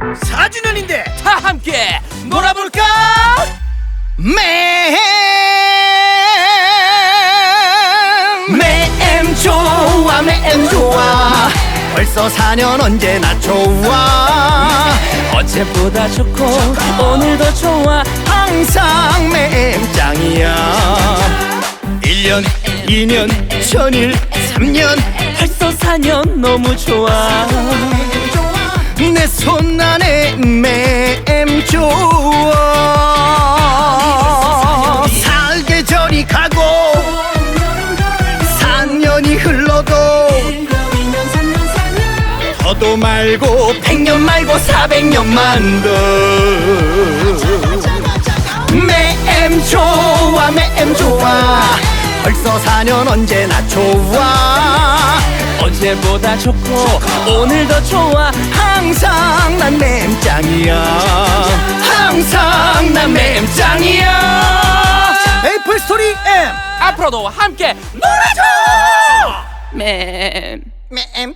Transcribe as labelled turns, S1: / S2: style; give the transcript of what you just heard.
S1: 4주년인데
S2: 다 함께 놀아볼까?
S1: 맴 맴 좋아 맴 좋아. 벌써 4년 언제나 좋아.
S2: 어제보다 좋고 오늘도 좋아.
S1: 항상 맴 짱이야. 1년 2년 천일 3년.
S2: 벌써 4년 너무 좋아
S1: 내손 안에 맴 좋아 살계절이 가고 3년이 흘러도 더도 말고 100년 말고 400년만 더 맴 좋아 맴 좋아. 벌써 4년 언제나 좋아
S2: 어제보다 좋고 오늘도 좋아.
S1: 항상 난 맴짱이야. 항상 난 맴짱이야. 메이플 스토리 M.
S2: 앞으로도 함께 놀아줘! 맴.
S1: 맴